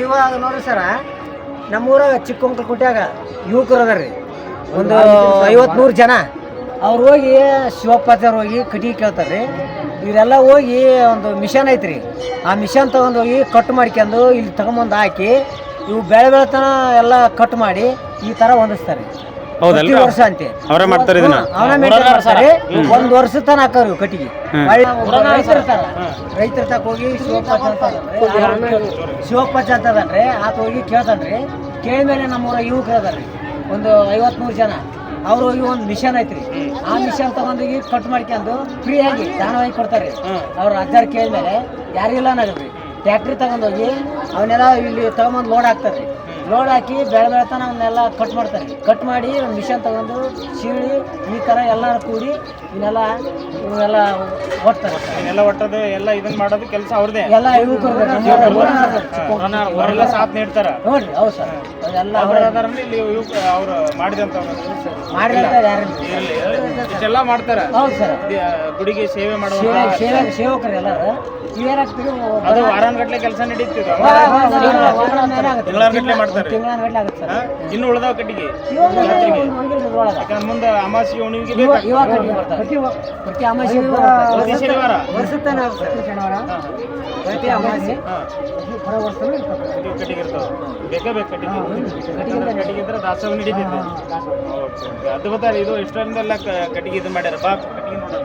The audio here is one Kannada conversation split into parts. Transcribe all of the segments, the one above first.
ಇವಾಗ ನೋಡ್ರಿ ಸರ ನಮ್ಮೂರಾಗ ಚಿಕ್ಕಮಕ್ಳ ಕುಟ್ಯಾಗ ಯುವಕರು ಅದಾರ ಒಂದು ಐವತ್ತು ನೂರು ಜನ. ಅವ್ರು ಹೋಗಿ ಶಿವಪ್ಪಾಚಾರ ಹೋಗಿ ಕಟಿಗೆ ಕೇಳ್ತಾರೆ ರೀ ಇವರೆಲ್ಲ ಹೋಗಿ ಒಂದು ಮಿಷನ್ ಐತ್ರಿ. ಆ ಮಿಷನ್ ತೊಗೊಂಡೋಗಿ ಕಟ್ ಮಾಡ್ಕೊಂಡು ಇಲ್ಲಿ ತಗೊಂಬಂದು ಹಾಕಿ ಇವು ಬೆಳೆ ಬೆಳೆತನ ಎಲ್ಲ ಕಟ್ ಮಾಡಿ ಈ ತರ ಹೊಂದಿಸ್ತಾರೆ? ಪ್ರತಿ ವರ್ಷ ಅಂತೆ. ಅವರೇ ಮಾಡ್ತಾರೆ ಇದನ್ನ? ಅವನ ಮೇಂಟೈನ್ ಮಾಡ್ತಾರೆ. ಒಂದ್ ವರ್ಷ ತನ ಹಾಕೋರು ಇವು ಕಟ್ಟಿಗೆ. ರೈತರ ಇರ್ತಾರ. ರೈತರ ತಕ ಹೋಗಿ ಶಿವಪ್ಪ ಶಿವಪ್ಪ ಆತ ಹೋಗಿ ಕೇಳ್ತಾನ್ರಿ. ಕೇಳಿದ್ಮೇಲೆ ನಮ್ಮೂರ ಯುವಕರು ಅದಾರ್ರಿ ಒಂದು ಐವತ್ಮೂರು ಜನ. ಅವ್ರು ಹೋಗಿ ಒಂದು ಮಿಷನ್ ಐತ್ರಿ. ಆ ಮಿಷನ್ ತಗೊಂಡೋಗಿ ಕಟ್ ಮಾಡ್ಕೊಂಡು ಫ್ರೀ ಆಗಿ ದಾನವಾಗಿ ಕೊಡ್ತಾರೆ ಅವ್ರ ಅಜ್ಜಾರ್ ಕೇಳಿದ್ಮೇಲೆ ಯಾರಿಲ್ಲ ಅನ್ನೋದ್ರಿ ಟ್ಯಾಕ್ಟ್ರಿ ತಗೊಂಡೋಗಿ ಅವನ್ನೆಲ್ಲ ಇಲ್ಲಿ ತಗೊಂಬಂದು ಲೋಡ್ ಹಾಕ್ತಾರೆ ಲೋಡ್ ಹಾಕಿ ಬೆಳೆ ಬೆಳೆತಾನ ಅವನ್ನೆಲ್ಲ ಕಟ್ ಮಾಡ್ತಾರೆ ಕಟ್ ಮಾಡಿ ಒಂದು ಮಿಷನ್ ತಗೊಂಡು ಸೀಳಿ ಈ ಥರ ಎಲ್ಲರೂ ಕೂಡಿ ಇವನ್ನೆಲ್ಲ ಇವನ್ನೆಲ್ಲ ಒಟ್ಟಾರೆ ಎಲ್ಲ ಒಟ್ಟದು ಎಲ್ಲ ಇದನ್ನ ಮಾಡೋದು ಕೆಲಸ ಅವ್ರದೇ ಎಲ್ಲ ಅವರೆಲ್ಲ ಸಾಥ್ ನೀಡ್ತಾರೆ ನೋಡ್ರಿ ಹೌದು ಸರ್ ಅದೆಲ್ಲ ಅವ್ರ ಇಲ್ಲಿ ಅವ್ರು ಮಾಡಿದಂತ ಮಾಡಿದಂತ ಯಾರು ಇಷ್ಟೆಲ್ಲ ಮಾಡ್ತಾರೆ ಹೌದು ಸರ್ ಗುಡಿಗೆ ಸೇವೆ ಮಾಡುವ ಸೇವೆ ಸೇವೆ ಸೇವಕರು ಎಲ್ಲರೂ ಅದು ವಾರಾನ್ಗಟ್ಲೆ ಕೆಲಸ ನಡೀತಿದ. ತಿಂಗಳಾನ್ಗಟ್ಲೆ ಮಾಡ್ತಾರೆ? ಇನ್ನು ಉಳಿದಾವ ಕಟ್ಟಿಗೆ. ಮುಂದೆ ಅಮಾಸಿ ಉಣಿವಿಗೆ. ಪ್ರತಿ ಅಮಾವಾಸ್ಯೆಗೂ ಪ್ರತಿ ಶನಿವಾರ. ವರ್ಷತಾನ ಪ್ರತಿ ಶನಿವಾರ. ಪ್ರತಿ ಅಮಾವಾಸ್ಯೆ ಹಾ. ಹೊರ ವರ್ಷನೂ ಇದು ಕಟ್ಟಿಗೆ ಇರ್ತಾವ. ಬೇಕೇ ಬೇಕು ಕಟ್ಟಿಗೆ? ಕಟ್ಟಿಗೆ ಇದ್ರೆ ದಾಸೋಹ ನಡೀತೈತೆ ಓಕೆ. ಅದು ಗೊತ್ತಾರೆ ಇದು ಎಷ್ಟರಿಂದ ಕಟ್ಟಿಗೆ ಇದು ಮಾಡ್ಯಾರ? ಬಾ ಕಟ್ಟಿಗೆ ನೋಡೋಣ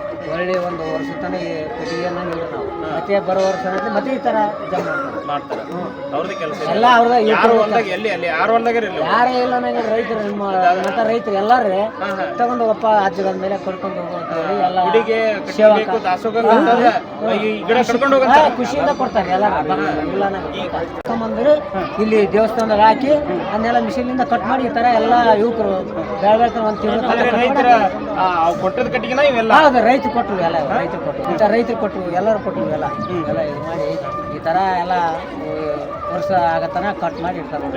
ಒಳ್ಳೆ ಒಂದು ವರ್ಷ ತನಕ ಕಟ್ಟಿಗೆ ನಾವು. ಮತ್ತೆ ಬರೋ ವರ್ಷ ಮತ್ತೆ ಈ ಥರ ಜಮ ಮಾಡ್ತಾರೆ. ಮಾಡ್ತಾರೆ. ಅವ್ರದ್ದು ಕೆಲಸ ಎಲ್ಲ ಅವ್ರದ ಯಾರು ಹೊಲ್ದಾಗ ಎಲ್ಲಿ ಅಲ್ಲಿ ಯಾರು ಹೊಲ್ದಾಗ ಇರಲಿ ಯಾರೇ ಇಲ್ಲ ನನಗೆ ರೈತರು ನಿಮ್ಮ ಮತ್ತೆ ರೈತರು ಎಲ್ಲಾರು ತಗೊಂಡು ಒಪ್ಪ ಅಜ್ಜಗಳ ಮೇಲೆ ಕರ್ಕೊಂಡು ಹೋಗುವಂತ ಎಲ್ಲ ಕಟ್ಟಿಗೆ ಸೇವಕ. ಖುಷಿಯಿಂದ ಕೊಡ್ತಾರೆ ಎಲ್ಲ ಇಲ್ಲ ತಗೊಂಬಂದ್ರೆ ಇಲ್ಲಿ ದೇವಸ್ಥಾನದಾಗ ಹಾಕಿ ಅದನ್ನೆಲ್ಲ ಮಿಷಿನಿಂದ ಕಟ್ ಮಾಡಿ ಈ ತರ ಎಲ್ಲ ಯುವಕರು ಬೆಳೆ ಬೆಳ್ತಾರೆ ಒಂದು ತಿಂಗಳು ಕೊಟ್ಟದ ಕಟ್ಟಿಗೆನ ಇವೆಲ್ಲ? ಹೌದು ರೈತರು ಕೊಟ್ಟರು ಎಲ್ಲ ರೈತರು ಕೊಟ್ಟರು ಇಂಥ ರೈತರು ಕೊಟ್ಟರು ಎಲ್ಲರೂ ಕೊಟ್ಟರು ಎಲ್ಲ. ಎಲ್ಲ ಇದು ಮಾಡಿ ಈ ಥರ ಎಲ್ಲ ವರ್ಷ ಆಗತನ ಕಟ್ ಮಾಡಿ ಇಡ್ತಾರೆ.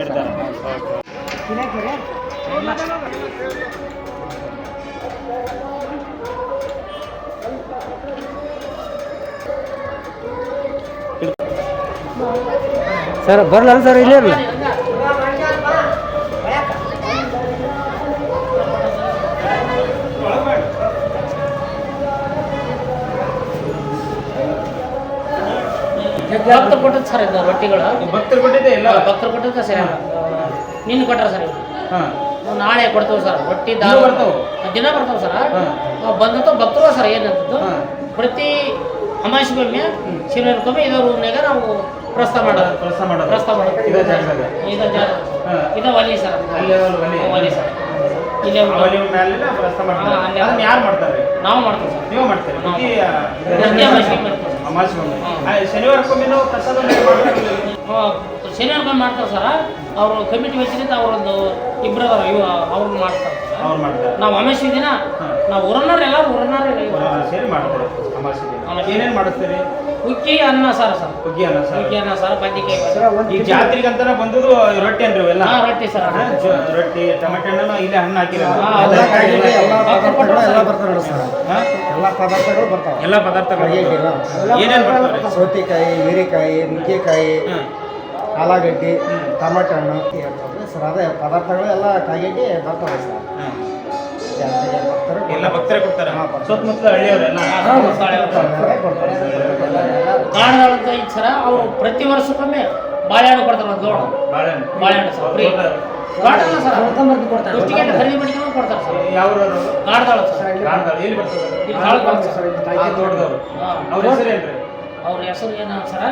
ಸರ್. ಬರಲ್ಲ ಸರ್ ಇಲ್ಲೇ ಇರಲ್ಲ ಭಕ್ತರು ಕೊಟ್ಟದ್ದು ಸರ್ ಇದು ರೊಟ್ಟಿಗಳು ಭಕ್ತರು ಕೊಟ್ಟಿದ್ದೆ ಎಲ್ಲ? ಭಕ್ತರು ಕೊಟ್ಟದ್ದು ಸರ್ ನಿನ್ನ ಕೊಟ್ಟರೆ ಸರ್ ಇವು. ಹಾ. ನಾಳೆ ಕೊಡ್ತೇವೆ ಸರ್. ರೊಟ್ಟಿ ದಾಲ್ ಬರ್ತಾವು? ದಿನ ಬರ್ತಾವೆ ಸರ್. ಬಂದಂತ ಭಕ್ತರು ಸರ್ ಏನಂತದ್ದು. ಪ್ರತಿ ಅಮಾವಾಸ್ಯೆಗೊಮ್ಮೆ ಶಿವನಿಗೊಮ್ಮೆ ಇದೇ ರೂಮ್ನಾಗ ನಾವು ಪ್ರಸ್ತಾವ ಮಾಡೋದು. ಪ್ರಸ್ತಾವ ಮಾಡೋದು. ಪ್ರಸ್ತಾವ ಮಾಡೋದು. ಇದೇ ಜಾಗದಾಗ? ಇದ ಜಾಗ. ಹಾ. ಇದ ಒಲಿ ಸರ್. ಅಲ್ಲಿ ಒಲಿ. ಒಲಿ ಸರ್. ಇಲ್ಲೇ ಪ್ರಸ್ತಾವ ಮಾಡ್ತಾರೆ. ಅದನ್ನ ಯಾರು ಮಾಡ್ತಾರೆ? ನಾವು ಮಾಡ್ತೇವೆ ಸರ್. ನೀವು ಮಾಡ್ತೀರಿ? ಪ್ರತಿ ಅಮಾವಾಸ್ಯೆಗೆ ಆ, ಶನಿವಾರಕ್ಕೊಮ್ಮೆ ನಾವು ಪ್ರಸಾದ ಮಾಡ್ತಾರೆ ಶನಿವಾರ ಮಾಡ್ತಾರೆ ಸರ್. ಅವರು ಕಮಿಟಿ ವಹಿಸಿದ ಅವರೊಂದು ಇಬ್ಬರು ಇವ ಅವ್ರನ್ನ ಮಾಡ್ತಾರೆ. ಅವ್ರು ಮಾಡ್ತಾರೆ. ನಾವು ಅಮಾವಾಸ್ಯೆ ದಿನ. ನಾವು ಊರನ್ನವ್ರು ಎಲ್ಲಾರು ಸೇರಿ ಮಾಡ್ತಾರೆ ಅಮಾವಾಸ್ಯೆ ದಿನ. ಏನೇನ್ ಮಾಡಿಸ್ತೀರಿ? ಉಕ್ಕಿ ಅನ್ನ ಸಾರು ಸರ್. ಹುಗ್ಗಿ ಅನ್ನ ಸರ್. ಉಕ್ಕಿ ಅನ್ನ ಸಾರು ಬದ್ನಿಕಾಯಿ ಈ ಅಂತಾನೆ ಬಂದದ್ದು ರೊಟ್ಟಿ ಅಂದ್ರೆ ಇವೆಲ್ಲ ಹಾ ರೊಟ್ಟಿ ಸರ್ ರೊಟ್ಟಿ. ಟೊಮೆಟೊ ಹಣ್ಣು ಇಲ್ಲೇ ಹಣ್ಣು ಹಾಕಿರೋದು. ಎಲ್ಲ ಎಲ್ಲ ಕಾಯಿಲೆ, ಎಲ್ಲ ಪದಾರ್ಥಗಳು ಎಲ್ಲ ಬರ್ತಾವೆ ಹಾ? ಎಲ್ಲ ಪದಾರ್ಥಗಳು ಬರ್ತಾವೆ. ಎಲ್ಲ ಪದಾರ್ಥಗಳು ಏನೇನ್ ಬರ್ತಾರೆ ಸೌತೆಕಾಯಿ ಹೀರೆಕಾಯಿ ನುಗ್ಗೆಕಾಯಿ ಹ್ಮ್. ಆಲೂಗಡ್ಡೆ ಟಮಾಟೊ ಹಣ್ಣು. ಸರ್ ಅದೇ ಪದಾರ್ಥಗಳು ಎಲ್ಲ ಬರ್ತವೆ ಸರ್. ಜಾತ್ರೆಗೆ ಭಕ್ತರು ಎಲ್ಲ ಭಕ್ತರೇ ಕೊಡ್ತಾರೆ. ಬರ್ತಾರೆ. ಸುತ್ತಮುತ್ತಲ ಹಳ್ಳಿಯವರೆಲ್ಲ ಕೊಡ್ತಾರೆ ಸರ್. ಕಾಡುಗಳಂತ ಐತೆ ಸರ್ ಅವರು ಪ್ರತಿ ವರ್ಷಕ್ಕೊಮ್ಮೆ ಬಾಳೆಹಣ್ಣು ಕೊಡ್ತಾರೆ ಒಂದು ಬಾಳೆಹಣ್ಣು. ಬಾಳೆಹಣ್ಣು ಸರ್ ಫ್ರೀ ಕಾಡಲ್ಲ ಸರ್ ತೊಗೊಂಬರ್ದು ಕೊಡ್ತಾರೆ ಖರೀದಿ ಕೊಡ್ತಾರೆ ಸರ್. ಅವರು ಕಾಡ್ದಾಳ ಸರ್. ಕಾಡ್ದಾಳ ಎಲ್ಲಿ ಬರ್ತದೆ? ಇಲ್ಲಿ ಕಾಡು ಬರ್ತದೆ ಸರ್. ಆ ತೋಟದವ್ರು. ಹಾ. ಅವ್ರ ಅವ್ರ ಹೆಸರು ಏನು ಸರ್?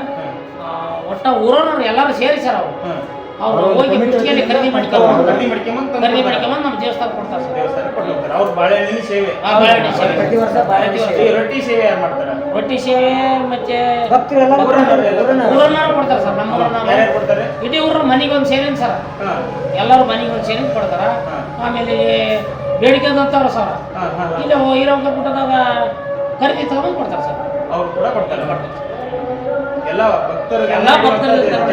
ಒಟ್ಟ ಊರವ್ರು ಎಲ್ಲರೂ ಸೇರಿ ಸರ್ ಅವರು. ಅವ್ರು ಹೋಗಿ ಖರೀದಿ ಮಾಡ್ಕೊಂಡು ಖರೀದಿ ಮಾಡ್ಕೊಂಬಂದು ಖರೀದಿ. ಮಾಡ್ಕೊಂಬಂದು ನಮ್ಮ ದೇವಸ್ಥಾನ ಕೊಡ್ತಾರೆ ಸರ್. ದೇವಸ್ಥಾನ ಕೊಟ್ಟು ಹೋಗ್ತಾರೆ ಅವ್ರ ಬಾಳೆಹಣ್ಣಿನ ಸೇವೆ. ಆ ಬಾಳೆಹಣ್ಣು ಸೇವೆ. ಪ್ರತಿ ವರ್ಷ ಬಾಳೆಹಣ್ಣು. ರೊಟ್ಟಿ ಸೇವೆ ಯಾರು ಮಾಡ್ತಾರೆ? ರೊಟ್ಟಿ ಸೇವೆ ಮತ್ತೆ ಭಕ್ತರೆಲ್ಲ ಊರನ್ನವ್ರು ಎಲ್ಲ ಊರನ್ನವ್ರು ಕೊಡ್ತಾರೆ ಸರ್. ನಮ್ಮ ಊರನ್ನ ಯಾರ್ಯಾರು ಕೊಡ್ತಾರೆ? ಇಡೀ ಊರ ಮನೆಗೆ ಒಂದು ಸೇರಿನ ಸರ್. ಹಾ. ಎಲ್ಲರೂ ಮನೆಗೆ ಒಂದು ಸೇರಿನ ಕೊಡ್ತಾರ. ಹಾ. ಆಮೇಲೆ ಬೇಡಿಕೆ ಅಂತಾರ ಸರ್. ಹಾಂ ಹಾ. ಇಲ್ಲ ಇರೋಂಗ ಬಿಟ್ಟದಾಗ ಖರೀದಿ ತಗೊಂಡು ಕೊಡ್ತಾರೆ ಸರ್. ಅವ್ರು ಕೂಡ ಕೊಡ್ತಾರೆ. ಎಲ್ಲ ಭಕ್ತರಿಗೆ ಎಲ್ಲ ಭಕ್ತರಿಗೆ ಜಾತ್ರೆ.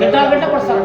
ಗಂಟೆ ಕೊಡ್ತಾರೆ